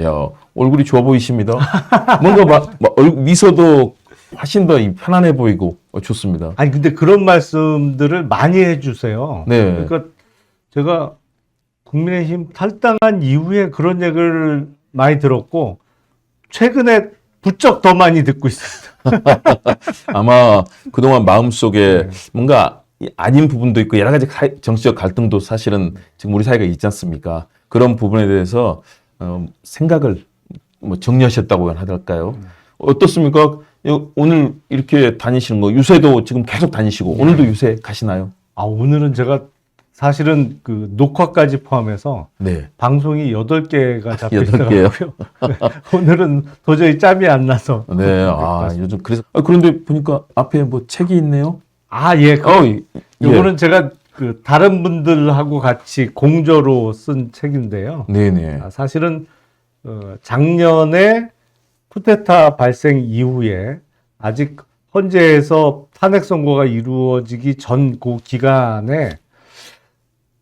야, 얼굴이 좋아 보이십니다. 뭔가 막, 막 얼- 미소도 훨씬 더이 편안해 보이고 어, 좋습니다. 아니 근데 그런 말씀들을 많이 해주세요. 네. 그러니까 제가 국민의힘 탈당한 이후에 그런 얘기를 많이 들었고 최근에 부쩍 더 많이 듣고 있어요. 아마 그동안 마음속에 뭔가 이 아닌 부분도 있고 여러 가지 가- 정치적 갈등도 사실은 지금 우리 사회가 있지 않습니까? 그런 부분에 대해서 어, 생각을 뭐 정리하셨다고 할까요? 어떻습니까? 요- 오늘 이렇게 다니시는 거 유세도 지금 계속 다니시고 오늘도 유세 가시나요? 아 오늘은 제가 사실은 그 녹화까지 포함해서 네. 방송이 8개가 잡혀 여덟 개요? 있어요. 오늘은 도저히 짬이 안 나서. 네. 아, 요즘 그래서 아, 그런데 보니까 앞에 뭐 책이 있네요. 아, 예. 그, 어, 이- 예. 요거는 제가 그 다른 분들하고 같이 공저로 쓴 책인데요. 네네. 아, 사실은 어, 작년에 쿠데타 발생 이후에 아직 헌재에서 탄핵 선고가 이루어지기 전 그 기간에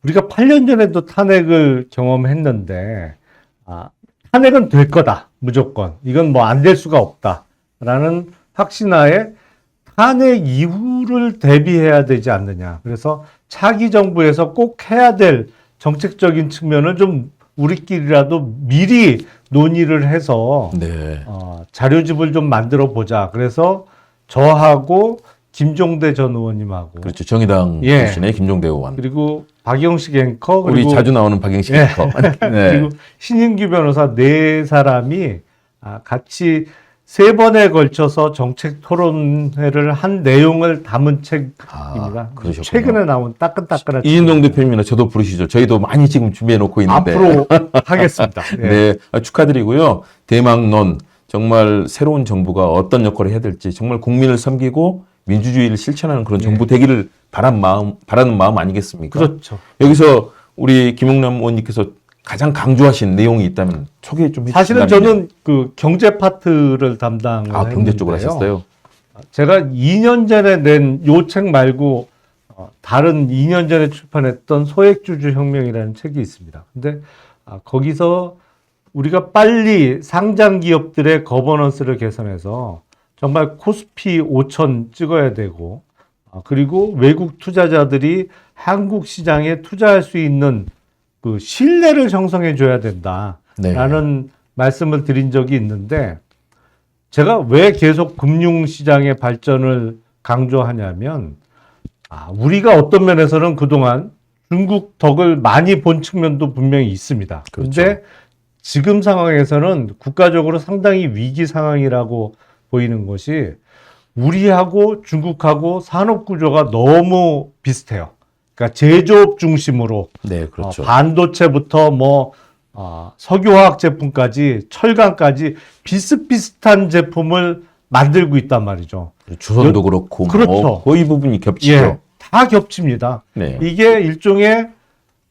우리가 8년 전에도 탄핵을 경험했는데 아, 탄핵은 될 거다 무조건 이건 뭐 안 될 수가 없다라는 확신하에 탄핵 이후를 대비해야 되지 않느냐 그래서 차기 정부에서 꼭 해야 될 정책적인 측면을 좀 우리끼리라도 미리 논의를 해서 네. 어, 자료집을 좀 만들어 보자. 그래서 저하고 김종대 전 의원님하고 그렇죠. 정의당 예. 출신의 김종대 의원. 그리고 박영식 앵커 우리 그리고 자주 나오는 박영식 예. 앵커. 네. 그리고 신인규 변호사 네 사람이 아, 같이 세 번에 걸쳐서 정책 토론회를 한 내용을 담은 책입니다. 아, 그러셨군요. 최근에 나온 따끈따끈한 이인동 대표님이나 저도 부르시죠. 저희도 많이 지금 준비해 놓고 있는데. 앞으로 하겠습니다. 예. 네. 아, 축하드리고요. 대망론 정말 새로운 정부가 어떤 역할을 해야 될지 정말 국민을 섬기고 민주주의를 실천하는 그런 정부 되기를 바란 마음, 바라는 마음 아니겠습니까? 네. 그렇죠. 여기서 우리 김용남 의원님께서 가장 강조하신 내용이 있다면 소개 좀 해주시면 사실은 저는 그 경제 파트를 담당을 아, 경제 쪽으로 했는데요. 하셨어요? 제가 2년 전에 낸 요 책 말고 어, 다른 2년 전에 출판했던 소액주주 혁명이라는 책이 있습니다. 근데 아, 거기서 우리가 빨리 상장 기업들의 거버넌스를 개선해서 정말 코스피 5천 찍어야 되고 아, 그리고 외국 투자자들이 한국 시장에 투자할 수 있는 그 신뢰를 형성해 줘야 된다. 네. 라는 말씀을 드린 적이 있는데 제가 왜 계속 금융 시장의 발전을 강조하냐면 아, 우리가 어떤 면에서는 그동안 중국 덕을 많이 본 측면도 분명히 있습니다. 그렇죠. 그런데 지금 상황에서는 국가적으로 상당히 위기 상황이라고 보이는 것이 우리하고 중국하고 산업 구조가 너무 비슷해요. 그러니까 제조업 중심으로 네, 그렇죠. 어, 반도체부터 뭐 어, 석유화학 제품까지 철강까지 비슷비슷한 제품을 만들고 있단 말이죠. 주선도 그렇고 그렇죠. 뭐 거의 부분이 겹치죠. 예, 다 겹칩니다. 네. 이게 일종의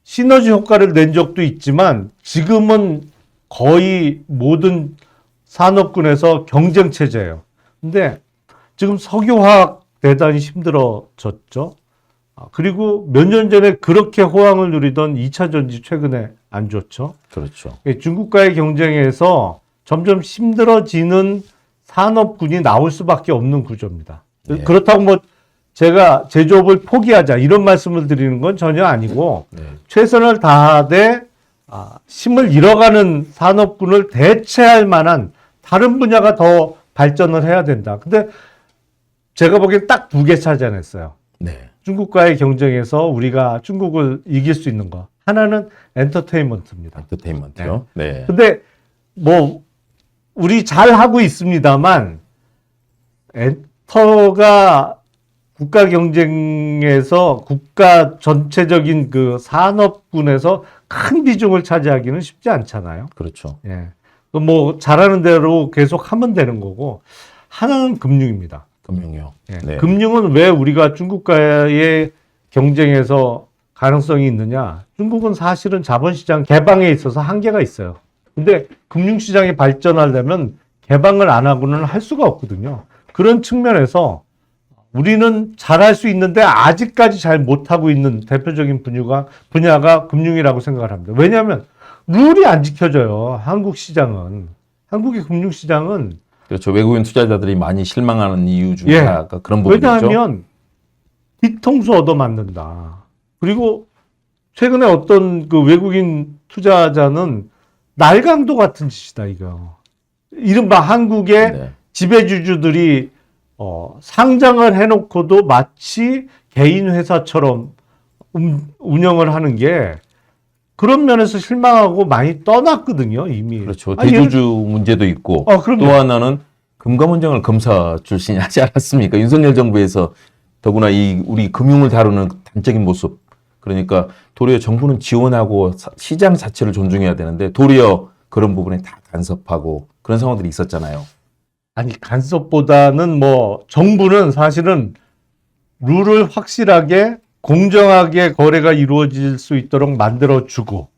시너지 효과를 낸 적도 있지만 지금은 거의 모든 산업군에서 경쟁 체제예요. 근데 지금 석유화학 대단히 힘들어졌죠. 아, 그리고 몇 년 전에 그렇게 호황을 누리던 2차 전지 최근에 안 좋죠. 그렇죠. 예, 중국과의 경쟁에서 점점 힘들어지는 산업군이 나올 수밖에 없는 구조입니다. 네. 그렇다고 뭐 제가 제조업을 포기하자 이런 말씀을 드리는 건 전혀 아니고 네. 최선을 다하되 아, 힘을 잃어가는 산업군을 대체할 만한 다른 분야가 더 발전을 해야 된다. 근데 제가 보기엔 딱 두 개 찾아냈어요. 네. 중국과의 경쟁에서 우리가 중국을 이길 수 있는 거. 하나는 엔터테인먼트입니다. 엔터테인먼트요. 네. 근데 뭐 우리 잘 하고 있습니다만 엔터가 국가 경쟁에서 국가 전체적인 그 산업군에서 큰 비중을 차지하기는 쉽지 않잖아요. 그렇죠. 예. 그뭐 잘하는 대로 계속 하면 되는 거고 하나는 금융입니다. 금융요. 예. 네. 금융은 왜 우리가 중국과의 경쟁에서 가능성이 있느냐? 중국은 사실은 자본시장 개방에 있어서 한계가 있어요. 근데 금융시장이 발전하려면 개방을 안 하고는 할 수가 없거든요. 그런 측면에서 우리는 잘할 수 있는데 아직까지 잘 못하고 있는 대표적인 분야가, 분야가 금융이라고 생각을 합니다. 왜냐하면 룰이 안 지켜져요. 한국 시장은 한국의 금융 시장은 그렇죠. 외국인 투자자들이 많이 실망하는 이유 중에 예. 하나가 그런 부분이죠. 왜냐하면 뒤통수 얻어맞는다. 그리고 최근에 어떤 그 외국인 투자자는 날강도 같은 짓이다 이거. 이른바 한국의 네. 지배주주들이 어, 상장을 해놓고도 마치 개인 회사처럼 음- 운영을 하는 게 그런 면에서 실망하고 많이 떠났거든요 이미. 그렇죠. 아니, 대주주 문제도 있고 아, 그럼요. 또 하나는 금감원장을 검사 출신이 하지 않았습니까? 윤석열 정부에서 더구나 이 우리 금융을 다루는 단적인 모습. 그러니까 도리어 정부는 지원하고 사- 시장 자체를 존중해야 되는데 도리어 그런 부분에 다 간섭하고 그런 상황들이 있었잖아요. 아니 간섭보다는 뭐 정부는 사실은 룰을 확실하게 공정하게 거래가 이루어질 수 있도록 만들어 주고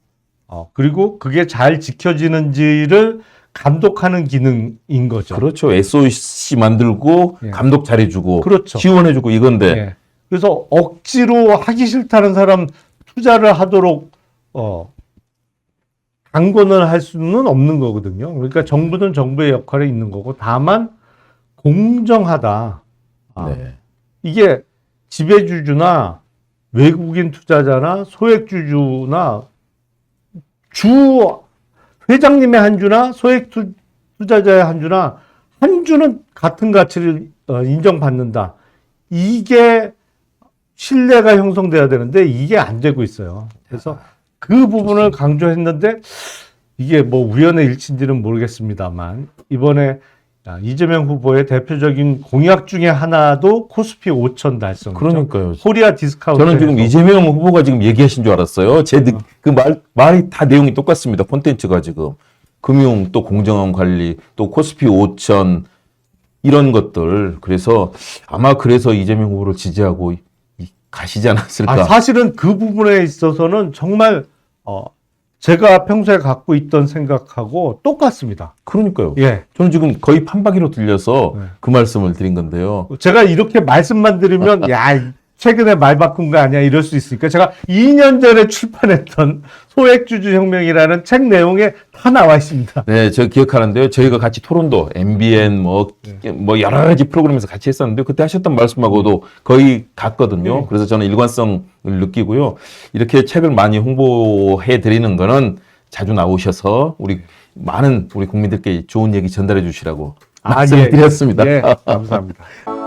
어, 그리고 그게 잘 지켜지는지를 감독하는 기능인 거죠. 그렇죠. SOC 만들고 예. 감독 잘해주고 그렇죠. 지원해주고 이건데 예. 그래서 억지로 하기 싫다는 사람 투자를 하도록 어 강권을 할 수는 없는 거거든요. 그러니까 정부는 정부의 역할이 있는 거고 다만 공정하다. 아, 네. 이게 지배주주나 외국인 투자자나 소액주주나 주 회장님의 한 주나 소액 투, 투자자의 한 주나 한 주는 같은 가치를 어, 인정받는다. 이게 신뢰가 형성돼야 되는데 이게 안 되고 있어요. 그래서 그 부분을 강조했는데 이게 뭐 우연의 일치인지는 모르겠습니다만 이번에 아, 이재명 후보의 대표적인 공약 중에 하나도 코스피 5천 달성. 그러니까요. 코리아 디스카운트. 저는 지금 이재명 후보가 지금 얘기하신 줄 알았어요. 제 그 말 말이 다 내용이 똑같습니다. 콘텐츠가 지금 금융 또 공정한 관리 또 코스피 5천 이런 것들 그래서 아마 그래서 이재명 후보를 지지하고 이- 가시지 않았을까. 아, 사실은 그 부분에 있어서는 정말 어, 제가 평소에 갖고 있던 생각하고 똑같습니다. 그러니까요. 예. 저는 지금 거의 판박이로 들려서 네. 그 말씀을 드린 건데요. 제가 이렇게 말씀만 드리면 야 최근에 말 바꾼 거 아니야 이럴 수 있으니까 제가 2년 전에 출판했던 소액주주 혁명이라는 책 내용에 다 나와 있습니다. 네, 저 기억하는데요. 저희가 같이 토론도 MBN 뭐, 네. 뭐 여러 가지 프로그램에서 같이 했었는데 그때 하셨던 말씀하고도 거의 같거든요. 네. 그래서 저는 일관성을 느끼고요. 이렇게 책을 많이 홍보해 드리는 거는 자주 나오셔서 우리 많은 우리 국민들께 좋은 얘기 전달해 주시라고 아, 말씀을 예. 드렸습니다. 예, 감사합니다.